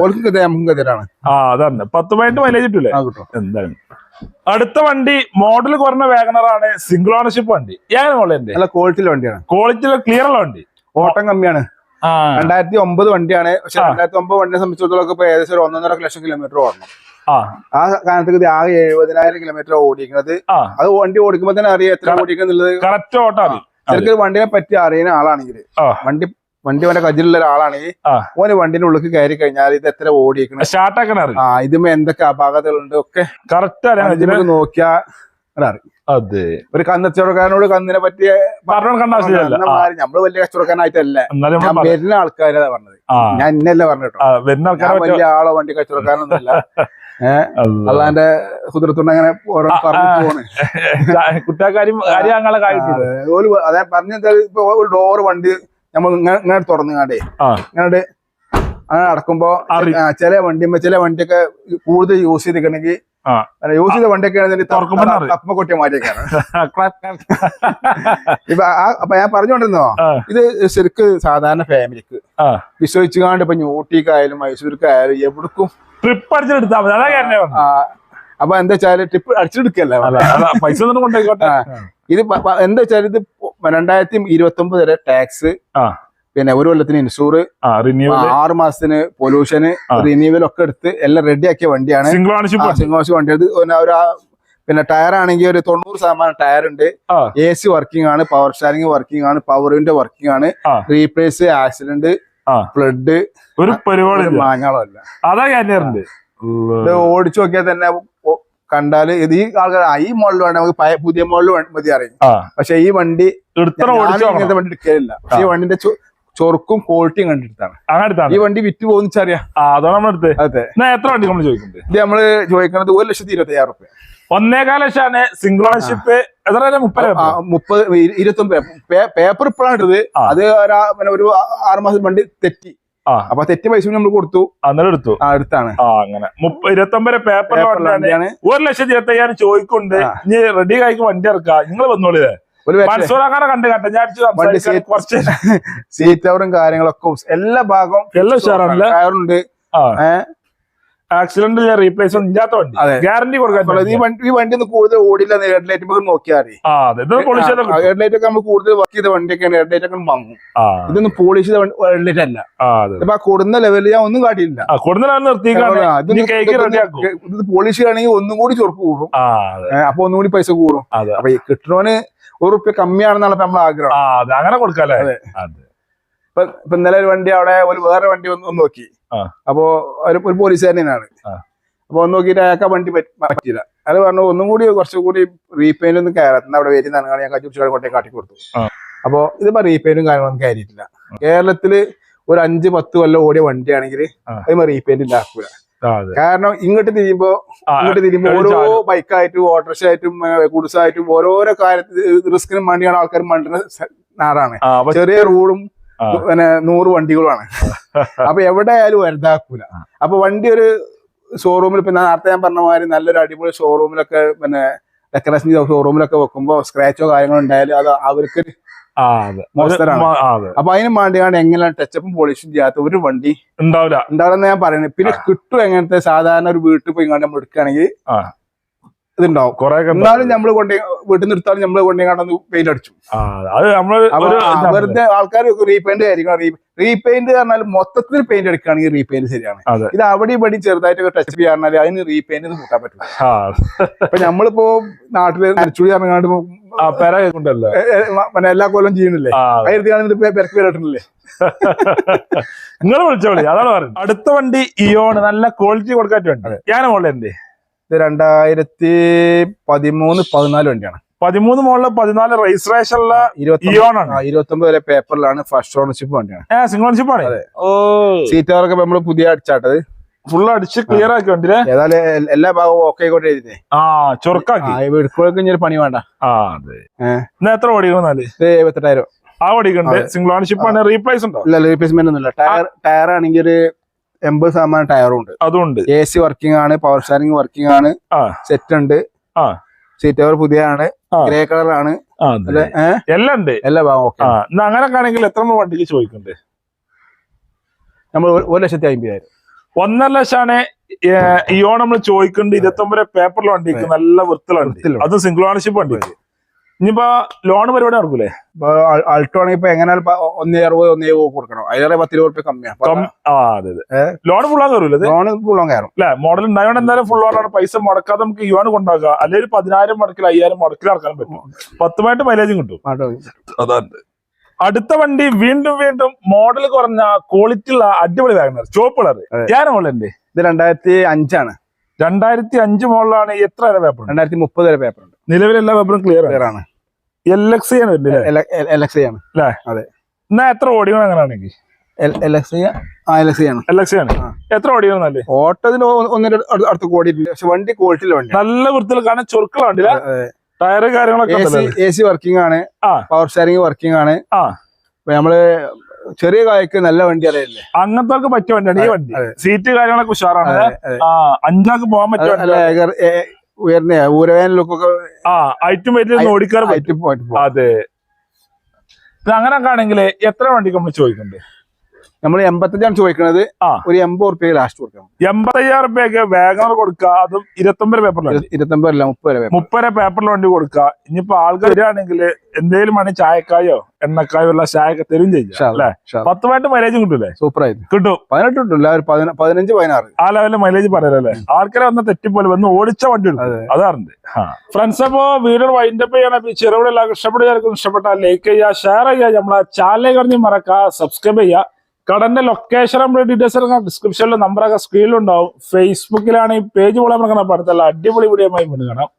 ആ അതാണ് പത്ത് പതിനെട്ട് മൈലേജ് കിട്ടൂലേ? എന്തായാലും അടുത്ത വണ്ടി മോഡൽ കുറഞ്ഞ വേഗണറാണ് സിംഗിൾ ഓണർഷിപ്പ് വണ്ടി. ഏതാണ് മോളിന്റെ ക്വാളിറ്റിയിലെ വണ്ടിയാണ്. ക്വാളിറ്റി ക്ലിയർ ഉള്ള വണ്ടി. ഓട്ടം കമ്മിയാണ്. രണ്ടായിരത്തി ഒമ്പത് വണ്ടിയാണ്. പക്ഷെ. രണ്ടായിരത്തി ഒമ്പത് വണ്ടിയെ സംബന്ധിച്ചിടത്തോളം ഇപ്പൊ ഏകദേശം ഒരു ഒന്നൊന്നര ലക്ഷം കിലോമീറ്റർ ഓടണം. ആ. ആ കാലത്ത് ഇത് ആകെ എഴുപതിനായിരം കിലോമീറ്റർ ഓടിക്കുന്നത് അത് വണ്ടി ഓടിക്കുമ്പോ തന്നെ അറിയാം എത്ര ഓടിക്കുന്നുള്ളത് കറക്റ്റ് ഓട്ടാണ് ചെറുക്കൊരു വണ്ടിനെ പറ്റി അറിയുന്ന ആളാണെങ്കിൽ. വണ്ടി വണ്ടി വന്റെ കജിലുള്ള ഒരാളാണെങ്കിൽ ഓന് വണ്ടിന്റെ ഉള്ളിൽ കയറി കഴിഞ്ഞാൽ ഇത് എത്ര ഓടിക്കണം സ്റ്റാർട്ട് ആക്കാൻ അറിയാം ആ ഇതുമ്പോ എന്തൊക്കെ അപാകതകളുണ്ട് ഒക്കെ കറക്റ്റ് അറിയാം. ഇതിന് നമുക്ക് നോക്കിയാ അറിയാം. അതെ. ഒരു കന്നച്ചവടക്കാരനോട് കന്നിനെ പറ്റിയ പറഞ്ഞു കണ്ട ആവശ്യമില്ല നമ്മൾ വലിയ കച്ചവടക്കാരനായിട്ടല്ല. ഞാൻ വരുന്ന ആൾക്കാരാ പറഞ്ഞത്. ഞാൻ ഇന്നല്ല പറഞ്ഞു കേട്ടോ. ആ, വരുന്ന ഞാൻ ആൾക്കാരെ വലിയ ആളോ വണ്ടി കച്ചവടക്കാരനൊന്നുമില്ല. അള്ളാന്റെ കുതിരത്തുണ്ട് അങ്ങനെ ഓരോ പറഞ്ഞു. പോണ്. കുട്ടിക്കാരും അതെ പറഞ്ഞ ഇപ്പൊ ഒരു ഡോർ വണ്ടി നമ്മൾ ഇങ്ങനെ തുറന്നു കാണ്ടേ ഇങ്ങനെ അങ്ങനെ അടക്കുമ്പോ. ചില വണ്ടി ചില വണ്ടിയൊക്കെ കൂടുതൽ യൂസ് ചെയ്തിട്ടുണ്ടെങ്കിൽ ആ യൂസ് ചെയ്ത വണ്ടിയൊക്കെ കൊട്ടിയ ഇപ്പൊ ആ- അപ്പൊ ഞാൻ പറഞ്ഞുകൊണ്ടിരുന്നോ ആ. ഇത് ശരിക്ക് സാധാരണ ഫാമിലിക്ക്. വിശ്വസിച്ചു വിശ്വസിച്ചുകാണ്ട് ഇപ്പൊ ഊട്ടിക്കായാലും മൈസൂർക്കായാലും എവിടേക്കും ട്രിപ്പ് അടിച്ചെടുത്താ മതി. അപ്പൊ എന്താ വെച്ചാൽ ട്രിപ്പ് അടിച്ചെടുക്കല്ല? പൈസ കൊണ്ടേക്കോട്ടെ. ഇത് എന്താ വെച്ചാൽ ഇത് രണ്ടായിരത്തി ഇരുപത്തി ഒമ്പത് വരെ ടാക്സ് പിന്നെ ഒരു കൊല്ലത്തിന് ഇൻഷൂർ ആറ് മാസത്തിന് പൊല്യൂഷന് റിന്യൂവൽ ഒക്കെ എടുത്ത് എല്ലാം റെഡി ആക്കിയ വണ്ടിയാണ്. സിംഗിൾ ഓണർഷിപ്പ് വണ്ടി. എടുത്ത് പിന്നെ ഒരു പിന്നെ ടയർ ആണെങ്കിൽ ഒരു തൊണ്ണൂറ് ശതമാനം ടയർ ഉണ്ട്. എ സി വർക്കിംഗ് ആണ് പവർ സ്റ്റാരിംഗ് വർക്കിംഗ് ആണ് പവറിന്റെ വർക്കിംഗ് ആണ്. റീപ്ലേസ് ആക്സിഡന്റ് ഫ്ലഡ് ഒരു പരിപാടി മാങ്ങാളല്ല മാഞ്ഞാളല്ല. അതാ ഓടിച്ചു നോക്കിയാൽ തന്നെ കണ്ടാൽ ഇത് ഈ ആൾക്കാർ ഈ മോഡൽ വേണ്ട നമുക്ക് പുതിയ മോഡൽ മതി അറിയാം പക്ഷെ ഈ വണ്ടി ഇങ്ങനത്തെ വണ്ടി എടുക്കലില്ല. ഈ വണ്ടിന്റെ ചൊറുക്കും ക്വാളിറ്റിയും കണ്ടെടുത്താണ്. അങ്ങനെ എടുത്താണ് ഈ വണ്ടി വിറ്റ് പോകുന്നറിയാം അതാണ് അതെ. എത്ര വണ്ടി നമ്മൾ ചോദിക്കുന്നത് ഇത് നമ്മൾ ചോദിക്കുന്നത് ഒരു ലക്ഷത്തി ഇരുപത്തി അയ്യായിരം റുപ്യ ഒന്നേകാല ലക്ഷമാണ്. സിംഗിൾ ഓണർഷിപ്പ് എത്ര മുപ്പത് മുപ്പത് ഇരുപത്തൊമ്പത് പേപ്പർ. ഇപ്പോഴാണ് ഇട്ടത്. അത് ഒരു ആറുമാസം വണ്ടി തെറ്റി. ആ. അപ്പൊ തെറ്റ് പൈസ നമ്മൾ കൊടുത്തു. അന്നേരം എടുത്തു. ആ അടുത്താണ് ആ അങ്ങനെ. ഇരുപത്തൊമ്പത് പേപ്പർ ഒരു ലക്ഷത്തി ഇരുപത്തി അയ്യായിരം ചോദിക്കുന്നുണ്ട് ഇനി റെഡി ആയിക്ക് വണ്ടി ഇറക്കാം നിങ്ങൾ വന്നോളിയേ മൻസൂറാക്കാരെ കണ്ട് കേട്ടെ. ഞാൻ കുറച്ച് സീറ്റ് കവറും കാര്യങ്ങളൊക്കെ എല്ലാ ഭാഗവും എല്ലാം ഉഷാറാണല്ലേ? ടയറുണ്ട് ആ. ആക്സിഡന്റ് റീപ്ലേസ് ഇല്ലാത്ത വണ്ടി. ഗ്യാരണ്ടി കൊടുക്കാൻ ഈ വണ്ടി ഈ വണ്ടി ഒന്നും കൂടുതൽ ഓടില്ല ഹെഡ്ലൈറ്റ് നമുക്ക് നോക്കിയാൽ പോളിഷ് ചെയ്ത ഒക്കെ നമ്മൾ കൂടുതൽ വർക്ക് ചെയ്ത വണ്ടിയൊക്കെയാണ്. ഹെഡ്ലൈറ്റ് ഒക്കെ വാങ്ങും ഇതൊന്നും പോളിഷ് ചെയ്ത ഹെഡ്ലൈറ്റ് അല്ല. അപ്പൊ കൊടുന്ന ലെവലിൽ ഞാൻ ഒന്നും കാട്ടിയില്ല ഇത് പോളിഷ് ആണെങ്കിൽ ഒന്നും കൂടി ചൊറുക്ക് കൂടും. അപ്പൊ ഒന്നും കൂടി പൈസ കൂടും. അപ്പൊ കിട്ടണോന് ഒരു റുപ്യ കമ്മിയാണെന്നാണ് ഇപ്പൊ നമ്മളെ ആഗ്രഹം. അങ്ങനെ കൊടുക്കാല്ലേ ഇപ്പൊ ഇപ്പൊ ഇന്നലെ ഒരു വണ്ടി അവിടെ ഒരു വേറെ വണ്ടി ഒന്ന് നോക്കി. അപ്പോ ഒരു പോലീസുകാരനാണ്. അപ്പൊ ഒന്ന് നോക്കിയിട്ട് അയാൾക്ക് വണ്ടി പറ്റി- പറ്റിയില്ല. അത് പറഞ്ഞു ഒന്നും കൂടി കുറച്ചുകൂടി റീപെയിന്റ് ഒന്നും കയറത്തുന്ന അവിടെ വരുന്നതാണ് ഞാൻ കച്ചുപിടിച്ചാൽ കൊട്ടേ കാട്ടി കൊടുത്തു. അപ്പൊ ഇതിപ്പോ റീപെയിന്റും കാര്യങ്ങളൊന്നും കയറിയിട്ടില്ല കേരളത്തിൽ ഒരു അഞ്ച് പത്ത് കൊല്ലം ഓടിയ വണ്ടിയാണെങ്കിൽ. അതിന് റീപെയിന്റ് ഇല്ലാക്കൂല കാരണം ഇങ്ങോട്ട് തിരിയുമ്പോ ഇങ്ങോട്ട് തിരിയുമ്പോ ഓരോ ബൈക്കായിട്ടും ഓട്ടോറിക്ഷ ആയിട്ടും ഗുഡ്സായിട്ടും ഓരോരോ കാര്യത്തിൽ റിസ്കിനും വേണ്ടിയാണ് ആൾക്കാർ മണ്ടിന് നാടാണ് ചെറിയ റോഡും. പിന്നെ നൂറ് വണ്ടികളുമാണ്. അപ്പൊ എവിടെ ആയാലും വലുതാക്കൂല അപ്പൊ വണ്ടി ഒരു ഷോറൂമിൽ പിന്നെ നേരത്തെ ഞാൻ പറഞ്ഞ മാതിരി നല്ലൊരു അടിപൊളി ഷോറൂമിലൊക്കെ പിന്നെ ഡെക്കറേഷൻ ഷോറൂമിലൊക്കെ വെക്കുമ്പോ സ്ക്രാച്ചോ കാര്യങ്ങളോ ഉണ്ടായാലും അത് അവർക്ക് അപ്പൊ അതിന് വേണ്ടിയാണ് എങ്ങനെ ടച്ചപ്പും പോളിഷും ചെയ്യാത്ത ഒരു വണ്ടി ഉണ്ടാവില്ല. ഉണ്ടാവില്ലെന്ന് ഞാൻ പറയുന്നത് പിന്നെ കിട്ടും എങ്ങനത്തെ സാധാരണ ഒരു വീട്ടിൽ പോയി കണ്ട് നമ്മൾ എടുക്കുകയാണെങ്കിൽ ഇതുണ്ടാവും. കൊറേ. എന്നാലും നമ്മൾ കൊണ്ടേ വീട്ടിൽ നിർത്താലും നമ്മൾ കൊണ്ടേ കണ്ടു പെയിന്റ് അടിച്ചു. അത് നമ്മൾ അപ്പൊ. വെറുതെ ആൾക്കാർ റീപെയിന്റ് ആയിരിക്കും റീപെയിന്റ് പറഞ്ഞാൽ മൊത്തത്തിൽ പെയിന്റ് എടുക്കുകയാണെങ്കിൽ റീപെയിന്റ് ശരിയാണ്. ഇത് അവിടെ ഇവിടെ ചെറുതായിട്ട് ടച്ച് ചെയ്യാൻ അതിന് റീപെയിന്റ് കൂട്ടാൻ പറ്റില്ല ആ, ഇപ്പൊ നമ്മളിപ്പോ നാട്ടിൽ അരച്ചുടി ഇറങ്ങാണ്ട് പെര പിന്നെ എല്ലാ കൊല്ലം ചെയ്യണില്ലേ? ആയിരത്തി പെരക്ക് പേരിട്ടില്ലേ നിങ്ങൾ വിളിച്ചോളി അതാണ് പറയുന്നത് അടുത്ത വണ്ടി ഇയോണ് നല്ല ക്വാളിറ്റി കൊടുക്കാൻ വേണ്ടി. ഞാൻ മോളിൽ എന്തേ? ഇത് രണ്ടായിരത്തി പതിമൂന്ന് പതിനാല് വണ്ടിയാണ്. പതിമൂന്ന് മോളിൽ പതിനാല് രജിസ്ട്രേഷനുള്ള ഇരുപത്തി ഇയോണാണ്. ഇരുപത്തൊമ്പത് വരെ പേപ്പറിലാണ് ഫസ്റ്റ് ഓണർഷിപ്പ് വണ്ടിയാണ്. സിംഗിൾ ഓണർഷിപ്പ് ആണ്? അതെ. ഓ. സീറ്റുകളൊക്കെ നമ്മൾ പുതിയ അടിച്ചാട്ടത്. ഫുൾ അടിച്ച് ക്ലിയർ ആക്കി വേണ്ടി ഏതായാലും എല്ലാ ഭാഗവും ഓക്കെ ആയിക്കോട്ടെ ആ ചൊറുക്കാക്കി. എടുക്കുമ്പോഴേക്കും ഇനി പണി വേണ്ട. ആ അതെ. ഏ. എന്നാ എത്ര എഴുപത്തെട്ടായിരം. ആ ഓടിക്കണ്ട് സിംഗിൾ ഓണർഷിപ്പ് ആണ്. റീപ്ലേസ് ഉണ്ടോ? ഇല്ല റീപ്ലേസ്മെന്റ് ഒന്നും ഇല്ല ടയർ ടയർ ആണെങ്കിൽ ഒരു എൺപത് ശതമാനം ടയറും ഉണ്ട്. അതുണ്ട്. എ സി വർക്കിംഗ് ആണ് പവർ സ്റ്റാരിംഗ് വർക്കിംഗ് ആണ്. ആ. സെറ്റ് ഉണ്ട്. സീറ്റ് കവർ പുതിയതാണ്. ആണ്. ഗ്രേ കളറാണ് എല്ലാം ഉണ്ട്. എല്ലാ ഭാഗം ഓക്കെ അങ്ങനെ ആണെങ്കിൽ എത്ര വണ്ടിക്ക് ചോദിക്കുന്നുണ്ട് നമ്മൾ ഒരു ലക്ഷത്തി അമ്പതിനായിരം ഒന്നര ലക്ഷമാണ് ഇയോ നമ്മൾ ചോദിക്കുന്നുണ്ട് ഇരുപത്തി ഒമ്പത് പേപ്പറിൽ വണ്ടിക്ക് നല്ല വൃത്തിലുണ്ട് വണ്ടി. അത് സിംഗിൾ ഓണർഷിപ്പ് വണ്ടിക്ക്. ഇനിയിപ്പോ ലോൺ പരിപാടി നടക്കൂലേ? അൾട്ടോ ആണെങ്കിൽ ഇപ്പൊ ഇപ്പൊ ഒന്നേ അറുപത് ഒന്നേ കൊടുക്കണം. അതിലേറെ പത്ത് രൂപ റുപ്യ കമ്മിയാണ് കം- ആ അതെ അതെ. ഏ? ലോൺ ഫുള്ളാ കയറൂല ലോൺ ഫുള്ളും കയറും. അല്ലെ? മോഡൽ ഉണ്ടായതുകൊണ്ട് എന്തായാലും ഫുൾ ലോണാണ് പൈസ മുടക്കാതെ നമുക്ക് യുവാൻ കൊണ്ടാക്കുക അല്ലെങ്കിൽ പതിനായിരം മുടക്കിൽ അയ്യായിരം മുടക്കിൽ ഇറക്കാൻ പറ്റും. പത്തുമായിട്ട് മൈലേജും കിട്ടും. അതാണ് അടുത്ത വണ്ടി വീണ്ടും വീണ്ടും മോഡൽ കുറഞ്ഞ ക്വാളിറ്റി ഉള്ള അടിപൊളി വാഗനർ ചുവപ്പ് കളർ. അതെ. ഞാൻ മോളിന്റെ ഇത് രണ്ടായിരത്തി അഞ്ചാണ് രണ്ടായിരത്തി അഞ്ച് മോളിലാണ് എത്ര വരെ പേപ്പർ ഉണ്ട്? രണ്ടായിരത്തി മുപ്പത് വരെ പേപ്പർ ഉണ്ട്. നിലവിൽ എല്ലാ പേപ്പറും ക്ലിയർ ആണ്. ക്ലിയർ ആണ്. എൽ എക്സ് ആണ് അതെ എൽ എക്സ് ആണ്. എന്നാ എത്ര ഓടിയോ അങ്ങനെയാണെങ്കിൽ എൽ എക്സ് ആ? എൽ എക്സ് ആണ്. എൽ എക്സ് ആണ്. എത്ര ഓടിക്കണം ഓട്ടത്തിന് ഒന്നിന്റെ അടുത്ത് ഓടിയിട്ടില്ല. പക്ഷെ വണ്ടി ക്വാളിറ്റിയിലെ വണ്ടി നല്ല വൃത്തിയിൽ കാണാൻ ചൊറുക്കള ടയറ് കാര്യങ്ങളൊക്കെ എ സി വർക്കിംഗ് ആണ്. പവർ സ്റ്റാരിങ് വർക്കിംഗ് ആണ്. നമ്മൾ ചെറിയ കായക്ക് നല്ല വണ്ടി അറിയില്ലേ? അങ്ങനത്തെ പറ്റിയ വണ്ടിയാണ് ഈ വണ്ടി. സീറ്റ് കാര്യങ്ങളൊക്കെ ഉഷാറാണ്. അഞ്ചാക്ക് പോകാൻ പറ്റും ഉയർന്ന ഊരവേനലൊക്കെ ഐറ്റും വലിയ പോകും. അതെ. അങ്ങനെ ആണെങ്കിൽ എത്ര വണ്ടിക്ക് നമ്മൾ ചോദിക്കുന്നുണ്ട് നമ്മൾ എൺപത്തഞ്ചാണ് ചോദിക്കുന്നത് ആ. ഒരു എൺപത് റുപ്യ ലാസ്റ്റ് കൊടുക്കണം എൺപത്തയ്യായിരം റുപ്യൊക്കെ വേഗം കൊടുക്കുക. അതും ഇരുപത്തൊമ്പത് പേപ്പറിലാണ് ഇരുപത്തൊമ്പതല്ല മുപ്പത് മുപ്പത് പേപ്പറിൽ വണ്ടി കൊടുക്കുക. ഇനിയിപ്പോ ആൾക്കാർ വരികയാണെങ്കിൽ എന്തെങ്കിലും വേണമെങ്കിൽ ചായക്കായോ എണ്ണക്കായോ ഉള്ള ചായയൊക്കെ തരും ചെയ്യാം. പത്ത് പത്തുമായിട്ട് മൈലേജും കിട്ടൂലേ? സൂപ്പർ ആയിട്ട് കിട്ടും. പതിനെട്ട് കിട്ടില്ല ഒരു പതിനഞ്ച് പതിനാറ്. ആ ലെവലിൽ മൈലേജ് പറയാലല്ലേ ആൾക്കാരെ വന്ന തെറ്റിപ്പോലെ വന്ന് ഓടിച്ച വണ്ടി ഉണ്ട് അതാണ് അതാറുണ്ട് ഫ്രണ്ട്സ് അപ്പോ വീഡിയോ വൈൻഡപ്പ് ചെയ്യണം ചെറുവിടെ എല്ലാവർക്കും ഇഷ്ടപ്പെടുകയായിരിക്കും ഇഷ്ടപ്പെട്ടാൽ ലൈക്ക് ചെയ്യുക ഷെയർ ചെയ്യുക. നമ്മളെ ചാനലിൽ കറിഞ്ഞ് മറക്കുക സബ്സ്ക്രൈബ് ചെയ്യുക. കടന്റെ ലൊക്കേഷൻ നമ്മുടെ ഡീറ്റെയിൽസ് ഡിസ്ക്രിപ്ഷനിൽ നമ്പറൊക്കെ സ്ക്രീനിലുണ്ടാവും ഫേസ്ബുക്കിലാണ് ഈ പേജ് പോലെ നമുക്ക് അടുത്തുള്ള അടിപൊളി വീഡിയോ കാണാം.